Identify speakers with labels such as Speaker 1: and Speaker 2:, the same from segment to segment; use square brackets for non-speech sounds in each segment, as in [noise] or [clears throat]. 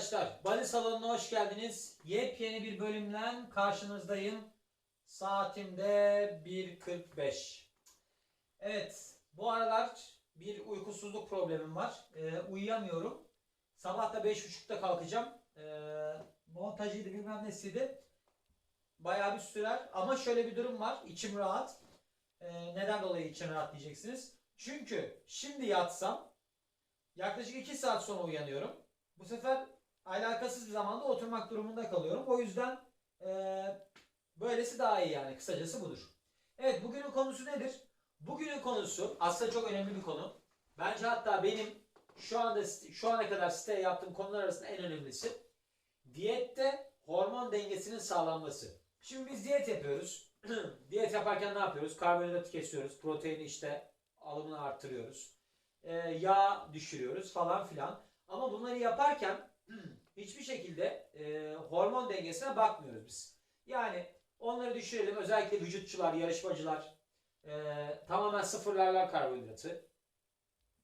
Speaker 1: Arkadaşlar, Bali salonuna hoş geldiniz. Yepyeni bir bölümden karşınızdayım. Saatimde 1.45. Evet, bu aralar bir uykusuzluk problemim var. Ee, uyuyamıyorum. Sabah da 5.30'da kalkacağım. Ee, montajıydı bilmem nesiydi. Bayağı bir sürer ama şöyle bir durum var. İçim rahat. Ee, neden dolayı içim rahat diyeceksiniz. Çünkü şimdi yatsam yaklaşık 2 saat sonra uyanıyorum. Bu sefer alakasız bir zamanda oturmak durumunda kalıyorum. O yüzden eee, böylesi daha iyi yani. Kısacası budur. Evet bugünün konusu nedir? Bugünün konusu aslında çok önemli bir konu. Bence hatta benim şu anda şu ana kadar siteye yaptığım konular arasında en önemlisi. Diyette hormon dengesinin sağlanması. Şimdi biz diyet yapıyoruz. [clears throat] diyet yaparken ne yapıyoruz? Karbonhidratı kesiyoruz. Proteini işte alımını arttırıyoruz. Ee, yağ düşürüyoruz falan filan. Ama bunları yaparken hiçbir şekilde e, hormon dengesine bakmıyoruz biz. Yani onları düşürelim. Özellikle vücutçular, yarışmacılar e, tamamen sıfırlarlar karbonhidratı.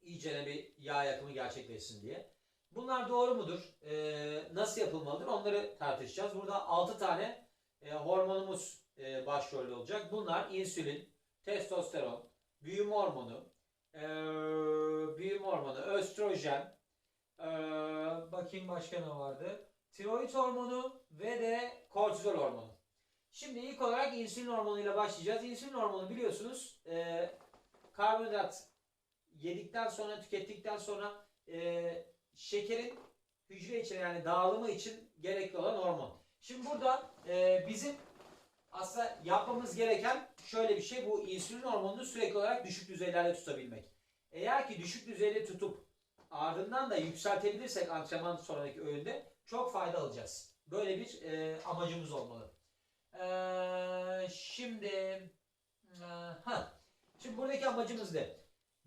Speaker 1: İyicene bir yağ yakımı gerçekleşsin diye. Bunlar doğru mudur? E, nasıl yapılmalıdır? Onları tartışacağız. Burada 6 tane e, hormonumuz e, başrolde olacak. Bunlar insülin, testosteron, büyüme hormonu, e, büyüme hormonu, östrojen, ee, bakayım başka ne vardı? Tiroid hormonu ve de kortizol hormonu. Şimdi ilk olarak insülin hormonuyla başlayacağız. İnsülin hormonu biliyorsunuz e, karbonhidrat yedikten sonra tükettikten sonra e, şekerin hücre için yani dağılımı için gerekli olan hormon. Şimdi burada e, bizim aslında yapmamız gereken şöyle bir şey bu insülin hormonunu sürekli olarak düşük düzeylerde tutabilmek. Eğer ki düşük düzeyde tutup ardından da yükseltebilirsek antrenman sonraki öğünde çok fayda alacağız. Böyle bir e, amacımız olmalı. E, şimdi e, ha şimdi buradaki amacımız ne?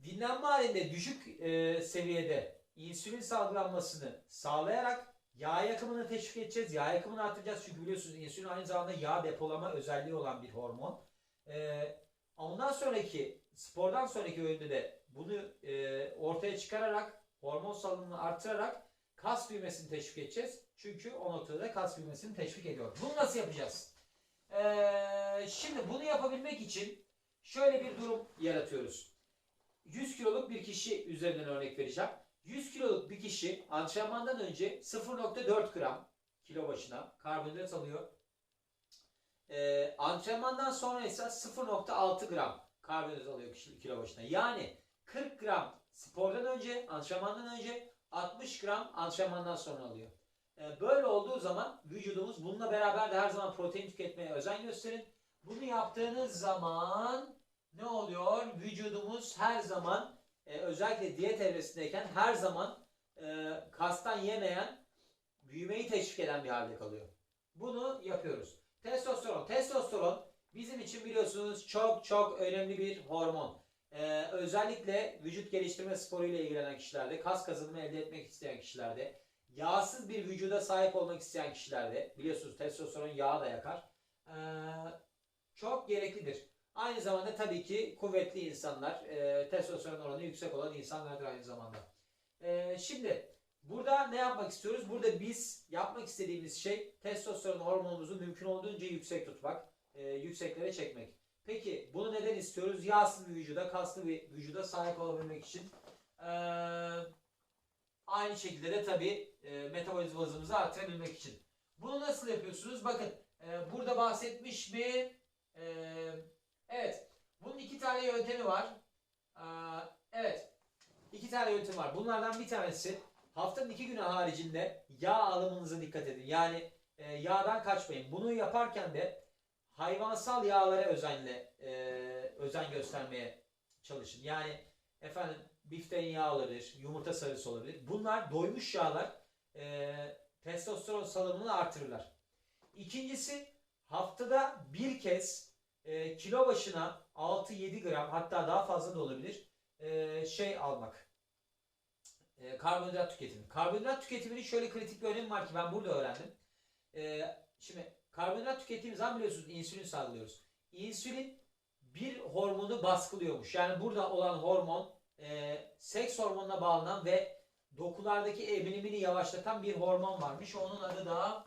Speaker 1: Dinlenme halinde düşük e, seviyede insülin salgılanmasını sağlayarak yağ yakımını teşvik edeceğiz. Yağ yakımını arttıracağız çünkü biliyorsunuz insülin aynı zamanda yağ depolama özelliği olan bir hormon. E, ondan sonraki spordan sonraki öğünde de bunu e, ortaya çıkararak hormon salınımını artırarak kas büyümesini teşvik edeceğiz. Çünkü o noktada da kas büyümesini teşvik ediyor. Bunu nasıl yapacağız? Ee, şimdi bunu yapabilmek için şöyle bir durum yaratıyoruz. 100 kiloluk bir kişi üzerinden örnek vereceğim. 100 kiloluk bir kişi antrenmandan önce 0.4 gram kilo başına karbonhidrat alıyor. Ee, antrenmandan sonra ise 0.6 gram karbonhidrat alıyor kilo başına. Yani 40 gram spordan önce, antrenmandan önce 60 gram antrenmandan sonra alıyor. Ee, Böyle olduğu zaman vücudumuz bununla beraber de her zaman protein tüketmeye özen gösterin. Bunu yaptığınız zaman ne oluyor? Vücudumuz her zaman e, özellikle diyet evresindeyken her zaman e, kastan yemeyen, büyümeyi teşvik eden bir halde kalıyor. Bunu yapıyoruz. Testosteron. Testosteron bizim için biliyorsunuz çok çok önemli bir hormon. Ee, özellikle vücut geliştirme sporuyla ilgilenen kişilerde, kas kazanımı elde etmek isteyen kişilerde, yağsız bir vücuda sahip olmak isteyen kişilerde, biliyorsunuz testosteron yağı da yakar, ee, çok gereklidir. Aynı zamanda tabii ki kuvvetli insanlar, e, testosteron oranı yüksek olan insanlardır aynı zamanda. Ee, şimdi burada ne yapmak istiyoruz? Burada biz yapmak istediğimiz şey testosteron hormonumuzu mümkün olduğunca yüksek tutmak, e, yükseklere çekmek. Peki bunu neden istiyoruz? Yağsız bir vücuda, kaslı bir vücuda sahip olabilmek için. Ee, aynı şekilde de tabii e, metabolizma hızımızı artırabilmek için. Bunu nasıl yapıyorsunuz? Bakın e, burada bahsetmiş mi? E, evet. Bunun iki tane yöntemi var. Ee, evet. İki tane yöntem var. Bunlardan bir tanesi haftanın iki günü haricinde yağ alımınıza dikkat edin. Yani e, yağdan kaçmayın. Bunu yaparken de hayvansal yağlara özenle e, özen göstermeye çalışın. Yani efendim bifteğin yağları, yumurta sarısı olabilir. Bunlar doymuş yağlar e, testosteron salımını artırırlar. İkincisi haftada bir kez e, kilo başına 6-7 gram hatta daha fazla da olabilir e, şey almak. E, karbonhidrat tüketimi. Karbonhidrat tüketiminin şöyle kritik bir önemi var ki ben burada öğrendim. E, şimdi Karbonhidrat tükettiğimiz zaman biliyorsunuz insülin salgılıyoruz. İnsülin bir hormonu baskılıyormuş. Yani burada olan hormon e, seks hormonuna bağlanan ve dokulardaki emilimini yavaşlatan bir hormon varmış. Onun adı da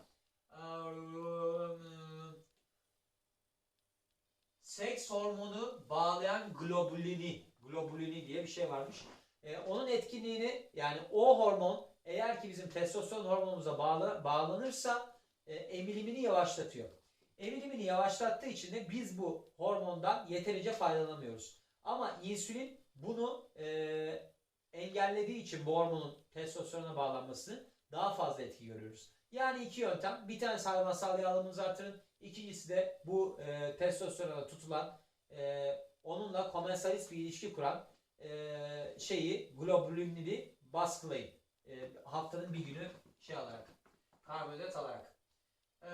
Speaker 1: seks hormonu bağlayan globulini globulini diye bir şey varmış. Ee, onun etkinliğini yani o hormon eğer ki bizim testosteron hormonumuza bağla, bağlanırsa e, emilimini yavaşlatıyor. Emilimini yavaşlattığı için de biz bu hormondan yeterince faydalanamıyoruz. Ama insülin bunu e, engellediği için bu hormonun testosterona bağlanmasını daha fazla etki görüyoruz. Yani iki yöntem. Bir tanesi hayvansal yağlamamızı artırın. İkincisi de bu e, testosterona tutulan e, onunla komensalist bir ilişki kuran e, şeyi globulinini baskılayın. E, haftanın bir günü şey alarak karbonhidrat alarak. E,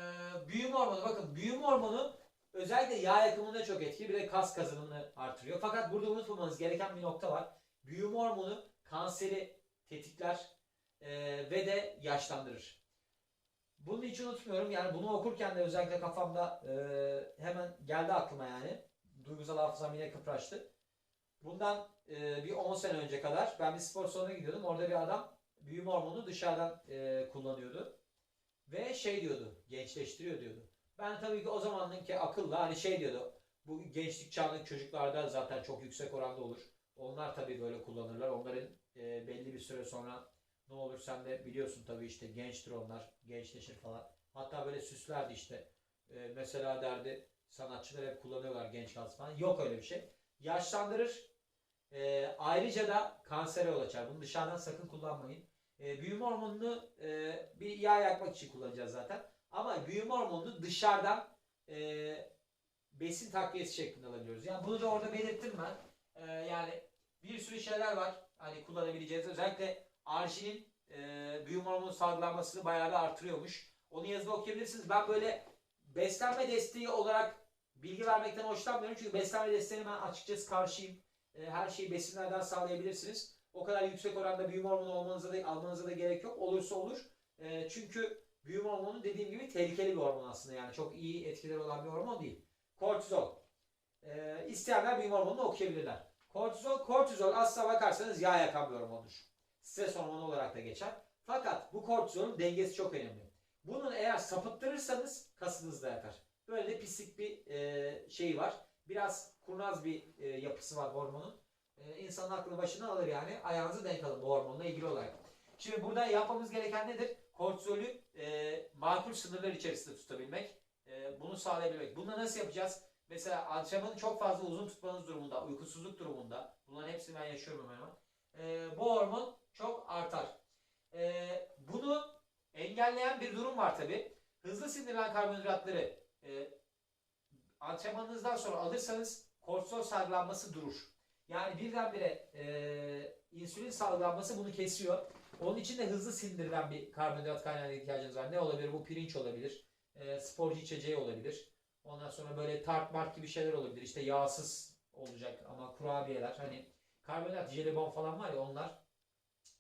Speaker 1: büyüme hormonu bakın büyüme hormonu özellikle yağ yakımında çok etkili bir de kas kazanımını artırıyor. Fakat burada unutmamanız gereken bir nokta var. Büyüme hormonu kanseri tetikler e, ve de yaşlandırır. Bunu hiç unutmuyorum. Yani bunu okurken de özellikle kafamda e, hemen geldi aklıma yani. Duygusal hafızam yine kıpraştı. Bundan e, bir 10 sene önce kadar ben bir spor salonuna gidiyordum. Orada bir adam büyüme hormonu dışarıdan e, kullanıyordu. Ve şey diyordu, gençleştiriyor diyordu. Ben tabii ki o zamanınki akılla hani şey diyordu. Bu gençlik çağındaki çocuklarda zaten çok yüksek oranda olur. Onlar tabii böyle kullanırlar. Onların e, belli bir süre sonra ne olur sen de biliyorsun tabii işte gençtir onlar, gençleşir falan. Hatta böyle süslerdi işte. E, mesela derdi sanatçılar hep kullanıyorlar genç kalsın. Yok öyle bir şey. Yaşlandırır. E, ayrıca da kansere yol açar. Bunu dışarıdan sakın kullanmayın. E, büyüme hormonunu e, bir yağ yakmak için kullanacağız zaten. Ama büyüme hormonunu dışarıdan e, besin takviyesi şeklinde alabiliyoruz. Yani bunu da orada belirttim ben. E, yani bir sürü şeyler var hani kullanabileceğiz. Özellikle arginin e, büyüme hormonu salgılanmasını bayağı da artırıyormuş. Onu yazıda okuyabilirsiniz. Ben böyle beslenme desteği olarak bilgi vermekten hoşlanmıyorum. Çünkü beslenme desteğine ben açıkçası karşıyım. E, her şeyi besinlerden sağlayabilirsiniz. O kadar yüksek oranda büyüme hormonu olmanıza da, almanıza da gerek yok. Olursa olur. E, çünkü büyüme hormonu dediğim gibi tehlikeli bir hormon aslında. Yani çok iyi etkileri olan bir hormon değil. Kortizol. E, isteyenler büyüme hormonunu okuyabilirler. Kortizol, kortizol aslına bakarsanız yağ yakan bir hormondur. Stres hormonu olarak da geçer. Fakat bu kortizolun dengesi çok önemli. Bunun eğer sapıttırırsanız kasınız da yakar. Böyle de pislik bir e, şeyi var. Biraz kurnaz bir e, yapısı var hormonun. E, insanın aklını başına alır yani. Ayağınızı denk alın bu hormonla ilgili olarak. Şimdi burada yapmamız gereken nedir? Kortizolü e, makul sınırlar içerisinde tutabilmek. E, bunu sağlayabilmek. Bunu nasıl yapacağız? Mesela antrenmanı çok fazla uzun tutmanız durumunda, uykusuzluk durumunda, bunların hepsini ben yaşıyorum hemen hemen. E, bu hormon çok artar. E, bunu engelleyen bir durum var tabi. Hızlı sindirilen karbonhidratları e, antrenmanınızdan sonra alırsanız kortizol salgılanması durur. Yani birdenbire e, insülin salgılanması bunu kesiyor. Onun için de hızlı sindirilen bir karbonhidrat kaynağına ihtiyacınız var. Ne olabilir? Bu pirinç olabilir. E, sporcu içeceği olabilir. Ondan sonra böyle tart mart gibi şeyler olabilir. İşte yağsız olacak ama kurabiyeler hani karbonhidrat, jelibon falan var ya onlar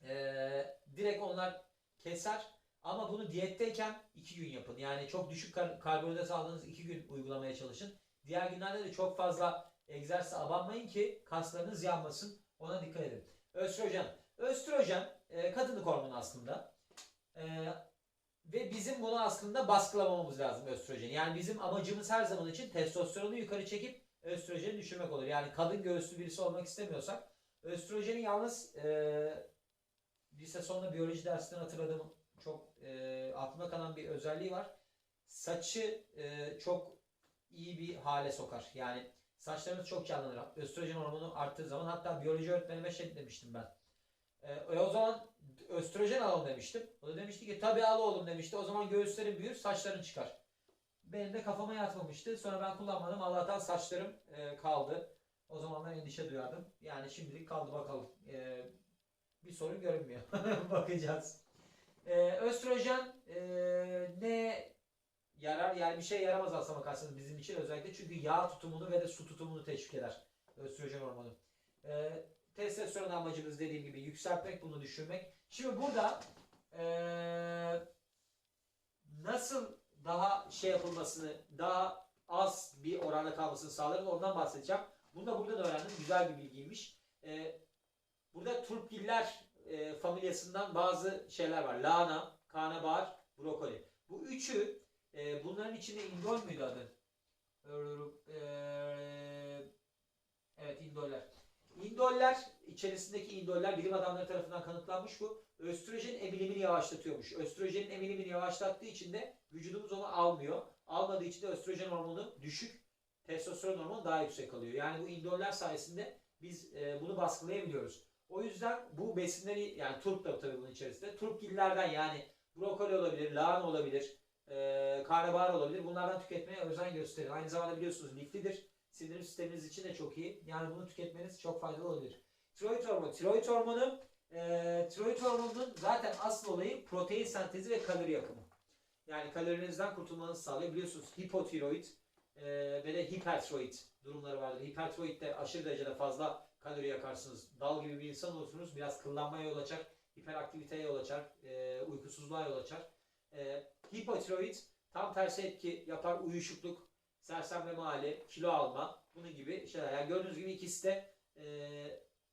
Speaker 1: e, direkt onlar keser ama bunu diyetteyken iki gün yapın. Yani çok düşük kar- karbonhidrat aldığınız iki gün uygulamaya çalışın. Diğer günlerde de çok fazla egzersize abanmayın ki kaslarınız yanmasın. Ona dikkat edin. Östrojen. Östrojen e, kadınlık hormonu aslında. E, ve bizim bunu aslında baskılamamız lazım östrojeni. Yani bizim amacımız her zaman için testosteronu yukarı çekip östrojeni düşürmek olur. Yani kadın göğüslü birisi olmak istemiyorsak östrojeni yalnız e, lise sonunda biyoloji dersinden hatırladığım çok e, aklımda kalan bir özelliği var. Saçı e, çok iyi bir hale sokar. Yani saçlarınız çok canlanır. Östrojen hormonu arttığı zaman hatta biyoloji öğretmenime şey demiştim ben. E, o zaman östrojen alalım demiştim. O da demişti ki tabii al oğlum demişti. O zaman göğüslerin büyür, saçların çıkar. Benim de kafama yatmamıştı. Sonra ben kullanmadım. Allah'tan saçlarım e, kaldı. O zamanlar endişe duyardım. Yani şimdilik kaldı bakalım. E, bir sorun görünmüyor. [laughs] Bakacağız. E, östrojen e, ne yarar? Yani bir şey yaramaz aslına bakarsanız bizim için özellikle. Çünkü yağ tutumunu ve de su tutumunu teşvik eder. Östrojen hormonu. E, testosteron amacımız dediğim gibi yükseltmek, bunu düşürmek. Şimdi burada eee, nasıl daha şey yapılmasını, daha az bir oranda kalmasını sağlarız ondan bahsedeceğim. Bunu da burada da öğrendim. Güzel bir bilgiymiş. Eee, burada turpgiller e, familyasından bazı şeyler var. Lahana, karnabahar, brokoli. Bu üçü e, bunların içinde indol müydü adı? Ee, evet indoller. İndoller içerisindeki indoller bilim adamları tarafından kanıtlanmış bu. Östrojen emilimini yavaşlatıyormuş. Östrojenin emilimini yavaşlattığı için de vücudumuz onu almıyor. Almadığı için de östrojen hormonu düşük, testosteron hormonu daha yüksek kalıyor. Yani bu indoller sayesinde biz e, bunu baskılayabiliyoruz. O yüzden bu besinleri yani turp da tabii bunun içerisinde. Turpgillerden yani brokoli olabilir, lahana olabilir, e, karnabahar olabilir. Bunlardan tüketmeye özen gösterin. Aynı zamanda biliyorsunuz liflidir. Sindirim sisteminiz için de çok iyi. Yani bunu tüketmeniz çok faydalı olabilir. Tiroid hormonu. Tiroid hormonu e, tiroid hormonunun zaten asıl olayı protein sentezi ve kalori yakımı. Yani kalorinizden kurtulmanızı sağlıyor. Biliyorsunuz hipotiroid e, ve de hipertiroid durumları vardır. Hipertiroidde aşırı derecede fazla kalori yakarsınız. Dal gibi bir insan olursunuz. Biraz kıllanmaya yol açar. Hiperaktiviteye yol açar. E, uykusuzluğa yol açar. E, hipotiroid tam tersi etki yapar. Uyuşukluk, sersemleme hali, kilo alma bunun gibi şeyler. Yani gördüğünüz gibi ikisi de e,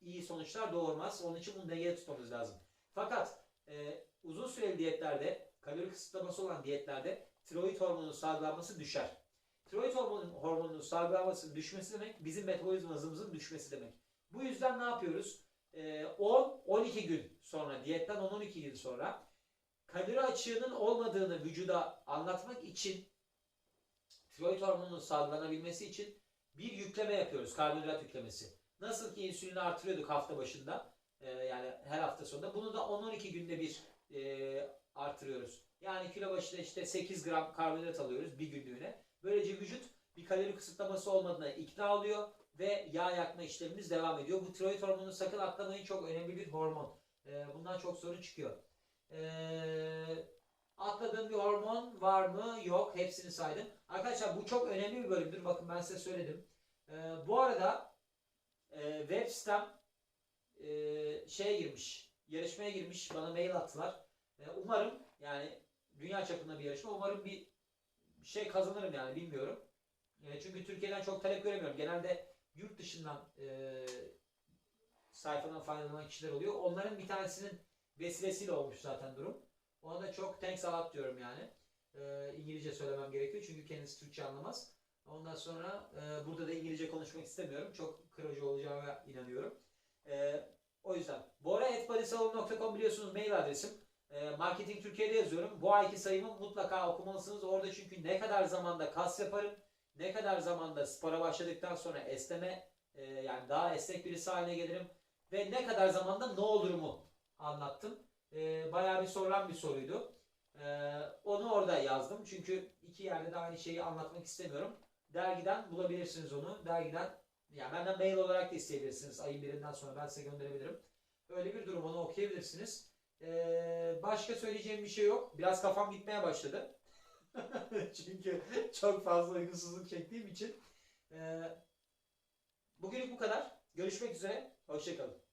Speaker 1: iyi sonuçlar doğurmaz. Onun için bunu dengede tutmamız lazım. Fakat e, uzun süreli diyetlerde, kalori kısıtlaması olan diyetlerde tiroid hormonunun salgılanması düşer. Tiroid hormonunun, hormonunun salgılanmasının düşmesi demek bizim metabolizma hızımızın düşmesi demek. Bu yüzden ne yapıyoruz? E, 10-12 gün sonra, diyetten 10-12 gün sonra kalori açığının olmadığını vücuda anlatmak için tiroid hormonunun salgılanabilmesi için bir yükleme yapıyoruz. Karbonhidrat yüklemesi. Nasıl ki insülini artırıyorduk hafta başında e, yani her hafta sonunda bunu da 10-12 günde bir e, artırıyoruz. Yani kilo başına işte 8 gram karbonhidrat alıyoruz bir günlüğüne. Böylece vücut bir kalori kısıtlaması olmadığına ikna oluyor ve yağ yakma işlemimiz devam ediyor. Bu tiroid hormonu sakın atlamayın çok önemli bir hormon. E, bundan çok sorun çıkıyor. E, atladığım bir hormon var mı? Yok. Hepsini saydım. Arkadaşlar bu çok önemli bir bölümdür. Bakın ben size söyledim. E, bu arada e, web sitem e, şeye girmiş. Yarışmaya girmiş. Bana mail attılar. E, umarım yani dünya çapında bir yarışma. Umarım bir şey kazanırım yani bilmiyorum. E, çünkü Türkiye'den çok talep göremiyorum. Genelde yurt dışından e, sayfadan faydalanan kişiler oluyor. Onların bir tanesinin vesilesiyle olmuş zaten durum. Ona da çok thanks a lot diyorum yani. E, İngilizce söylemem gerekiyor çünkü kendisi Türkçe anlamaz. Ondan sonra e, burada da İngilizce konuşmak istemiyorum. Çok kırıcı olacağına inanıyorum. E, o yüzden. Bora.bodysalon.com biliyorsunuz mail adresim. E, Marketing Türkiye'de yazıyorum. Bu ayki sayımı mutlaka okumalısınız. Orada çünkü ne kadar zamanda kas yaparım, ne kadar zamanda spora başladıktan sonra esneme, e, yani daha esnek birisi haline gelirim ve ne kadar zamanda ne olurumu anlattım. E, bayağı bir sorulan bir soruydu. E, onu orada yazdım. Çünkü iki yerde de aynı şeyi anlatmak istemiyorum. Dergiden bulabilirsiniz onu. Dergiden yani benden mail olarak da isteyebilirsiniz. Ayın birinden sonra ben size gönderebilirim. Öyle bir durum onu okuyabilirsiniz. Ee, başka söyleyeceğim bir şey yok. Biraz kafam gitmeye başladı. [laughs] Çünkü çok fazla uykusuzluk çektiğim için. Ee, bugünlük bu kadar. Görüşmek üzere. Hoşçakalın.